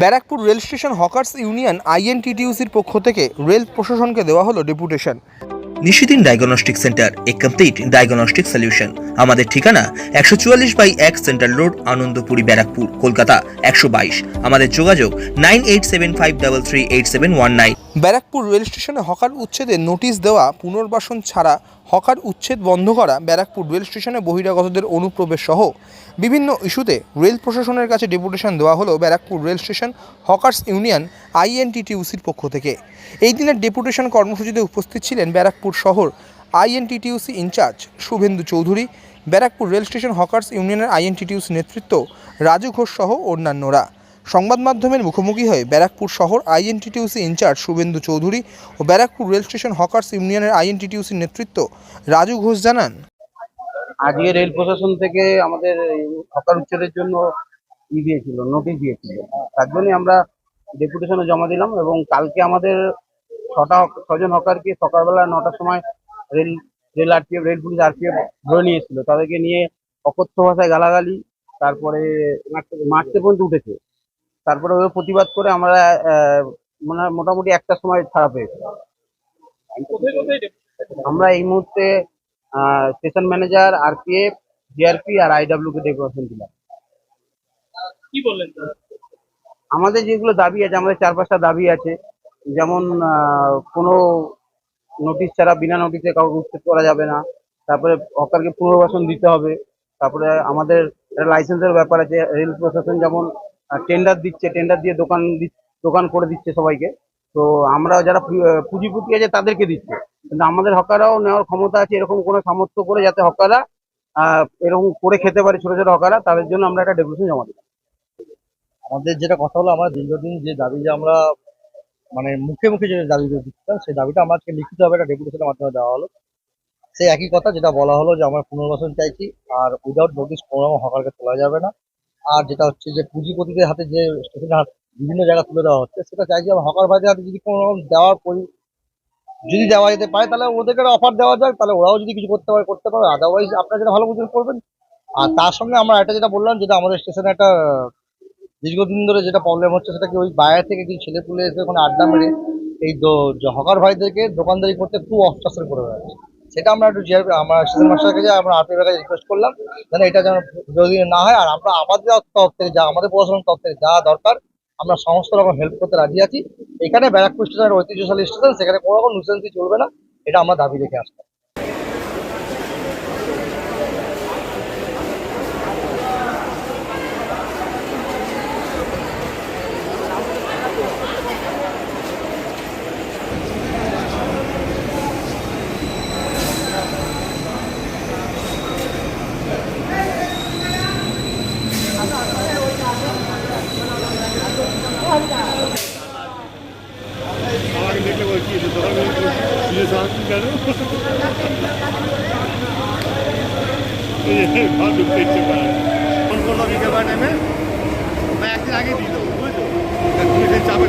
Barrackpore rail station hawkers union আইএনটিটিউসির পক্ষ থেকে rail প্রশাসনকে দেওয়া হলো deputation. Nishidin diagnostic centre, a complete diagnostic solution. আমাদের ঠিকানা একশো চুয়াল্লিশ বাই এক সেন্ট্রাল রোড, আনন্দপুরি, ব্যারাকপুর, কলকাতা, একশো বাইশ। আমাদের যোগাযোগ nine eight seven five double three eight seven one nine. Barrackpore rail স্টেশনে হকার উচ্ছেদের নোটিশ দেওয়া, পুনর্বাসন ছাড়া হকার উচ্ছেদ বন্ধ করা ব্যারাকপুর রেল স্টেশনে বহিরাগতদের অনুপ্রবেশ সহ বিভিন্ন ইস্যুতে রেল প্রশাসনের কাছে ডেপুটেশন দেওয়া হলো Barrackpore rail station hawkers union আইএনটিটিউসির পক্ষ থেকে। এই দিনের ডেপুটেশন কর্মসূচিতে উপস্থিত ছিলেন ব্যারাকপুর শহর INTTUC incharge Shubhendu Chowdhury, Barrackpore rail station hawkers ইউনিয়নের আইএনটিটিউসি নেতৃত্ব রাজু ঘোষ সহ অন্যান্যরা। সংবাদ মাধ্যমের মুখোমুখি হয়ে ব্যারাকপুর শহর INTTUC in charge Suvendu Chowdhury O Barrackpore rail station hawkers ইউনিয়নের আইএনটিটিউসির নেতৃত্ব রাজু ঘোষ জানান। আজকে রেল প্রশাসন থেকে আমাদের হকার উচ্ছেদের জন্য ই দিয়েছিল, নোটিশ দিয়েছিল। তার জন্যই আমরা ডেপুটেশনে জমা দিলাম এবং কালকে আমাদের ছটা ছজন হকারকে সকালবেলা নটার সময় rail rail RPF, rail police RPF ধরে নিয়ে এসেছিল। তাদেরকে নিয়ে অকথ্য ভাষায় গালাগালি, তারপরে মারতে পর্যন্ত উঠেছে। তারপরে ওদের প্রতিবাদ করে আমরা মানে মোটামুটি একটা সময় ছাড়া পেয়েছি। আমরা এই মুহূর্তে স্টেশন ম্যানেজার আর আরপিএফ জিআরপি আর আইডাব্লিউ কে ডেকোরেশন দিলাম কি বললেন আমাদের যেগুলো দাবি আছে আমাদের চার পাঁচটা দাবি আছে যেমন কোনো নোটিশ ছাড়া বিনা নোটিশে কাউকে উচ্ছেদ করা যাবে না। তারপরে হকারকে পুনর্বাসন দিতে হবে। তারপরে আমাদের লাইসেন্সের ব্যাপার আছে রেল প্রশাসন যেমন টেন্ডার দিচ্ছে টেন্ডার দিয়ে দোকান দোকান করে দিচ্ছে সবাইকে। তো আমরা যারা পুঁজিপতি আছে তাদেরকে দিচ্ছে। কিন্তু আমাদের হকাররাও নেওয়ার ক্ষমতা আছে এরকম কোনো সামর্থ্য করে যাতে হকাররা আহ, এরকম করে খেতে পারে ছোট ছোট হকাররা তাদের জন্য আমরা একটা ডেপুটেশন জমা দিই আমাদের যেটা কথা হলো আমরা দীর্ঘদিন যে দাবি যে আমরা মানে মুখে মুখে যে দাবি দিচ্ছিলাম সেই দাবিটা আমরা আজকে লিখিতভাবে একটা ডেপুটেশনের মাধ্যমে দেওয়া হলো। সেই একই কথা যেটা বলা হলো যে আমরা পুনর্বাসন চাইছি আর উইদাউট নোটিস কোনো হকারকে তোলা যাবে না। আর যেটা হচ্ছে যে পুঁজিপতিদের হাতে যে স্টেশনের বিভিন্ন জায়গা তুলে দেওয়া হচ্ছে, সেটা চাইছি আমরা হকার ভাইদের হাতে যদি কোনো রকম দেওয়ার যদি দেওয়া যেতে পারে, তাহলে ওদেরকে অফার দেওয়া যাক, তাহলে ওরাও যদি কিছু করতে পারে করতে পারে আদারওয়াইজ আপনারা যেটা ভালো বুঝুন করবেন। আর তার সঙ্গে আমরা একটা যেটা বললাম, যেটা আমাদের স্টেশনে একটা দীর্ঘদিন ধরে যেটা প্রবলেম হচ্ছে, সেটা কি ওই বাইরে থেকে কিছু ছেলে পুলে এসে ওখানে আড্ডা মেরে এই হকার ভাইদেরকে দোকানদারি করতে খুব অস্ত্রাস্ত্র করে বেড়াচ্ছে। সেটা আমরা একটু জিআরপি আমরা সিজন মাস্টারকে যে আমরা আরপিএফ কাছে রিকোয়েস্ট করলাম, যেন এটা যেন যদি না হয়। আর আমরা আমাদের তরফ থেকে যা আমাদের প্রশাসন তরফ থেকে যা দরকার, আমরা সমস্ত রকম হেল্প করতে রাজি আছি। এখানে ব্যারাকপুর স্টেশনের ঐতিহ্যশালী স্টেশন, সেখানে কোনো রকম নুসেন্সি চলবে না, এটা আমরা দাবি রেখে আসছি আমাকে দেখলে বলছি যে তোরা এই যে ঘর ঢুকতে ইচ্ছে ফোন করল বিকেলবার আগে দিয়ে দেবো বুঝলো তুমি সেই চাপে